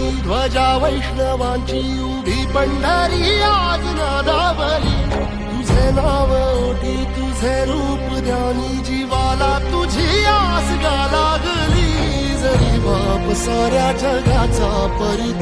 ध्वजा वैष्णवांची उभी पंढरी आज नादावली. तुझे नाव ओटी तुझे रूप ध्यानी जीवाला तुझी आस गा लागली. जरी बाप साऱ्या जगाचा परी